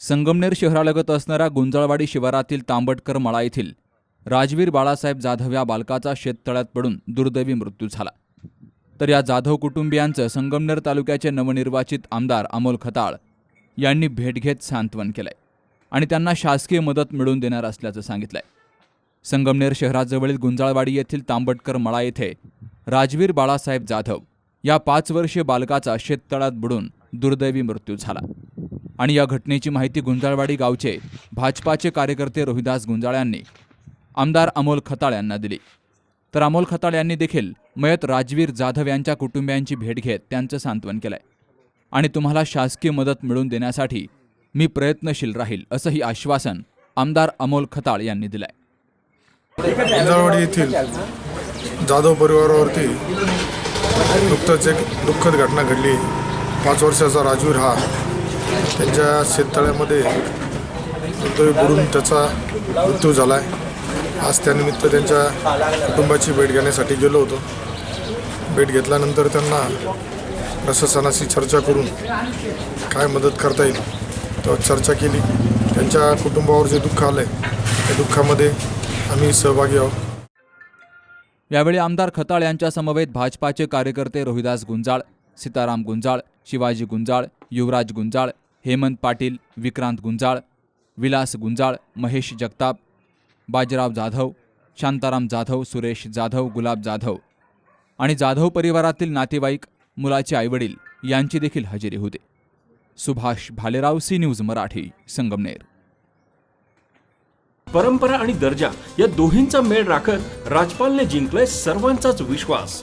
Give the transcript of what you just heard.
संगमनेर शहरालगत असणाऱ्या गुंजाळवाडी शिवारातील तांबटकर मळा येथील राजवीर बाळासाहेब जाधव या बालकाचा शेततळ्यात पडून दुर्दैवी मृत्यू झाला. तर या जाधव कुटुंबियांचं संगमनेर तालुक्याचे नवनिर्वाचित आमदार अमोल खताळ यांनी भेट घेत सांत्वन केलंय आणि त्यांना शासकीय मदत मिळवून देणार असल्याचं सांगितलंय. संगमनेर शहराजवळील गुंजाळवाडी येथील तांबटकर मळा येथे राजवीर बाळासाहेब जाधव या पाच वर्षीय बालकाचा शेततळ्यात बुडून दुर्दैवी मृत्यू झाला. आणि या घटनेची माहिती गुंजाळवाडी गावचे भाजपाचे कार्यकर्ते रोहिदास गुंजाळ यांनी. आमदार अमोल खताळ यांना दिली. तर अमोल खताळ यांनी देखील मयत राजवीर जाधव यांच्या कुटुंबियांची भेट घेत त्यांचं सांत्वन केलंय. आणि तुम्हाला शासकीय मदत मिळवून देण्यासाठी मी प्रयत्नशील राहील असंही आश्वासन आमदार अमोल खताळ यांनी दिलंय. गुंजाळवाडी येथील जाधव परिवारावरती नुकतंच एक दुःखद घटना घडली. पाच वर्षाचा राजवीर हा त्यांच्या शेततळ्यामध्ये दुर्दैवी बुडून त्याचा मृत्यू झाला आहे आज त्यानिमित्त त्यांच्या कुटुंबाची भेट घेण्यासाठी गेलो होतो. भेट घेतल्यानंतर त्यांना प्रशासनाशी चर्चा करून काय मदत करता येईल तेव्हा चर्चा केली. त्यांच्या कुटुंबावर जे दुःख आलं आहे त्या दुःखामध्ये आम्ही सहभागी आहोत. यावेळी आमदार खताळ यांच्या समवेत भाजपाचे कार्यकर्ते रोहिदास गुंजाळ सीताराम गुंजाळ शिवाजी गुंजाळ युवराज गुंजाळ हेमंत पाटील विक्रांत गुंजाळ विलास गुंजाळ महेश जगताप बाजीराव जाधव शांताराम जाधव सुरेश जाधव गुलाब जाधव आणि जाधव परिवारातील नातेवाईक मुलाचे आईवडील यांची देखील हजेरी होते. Subhash Bhalerao C News Marathi Sangamner. परंपरा आणि दर्जा या दोहींचा मेळ राखत राजपालने जिंकलाय सर्वांचाच विश्वास.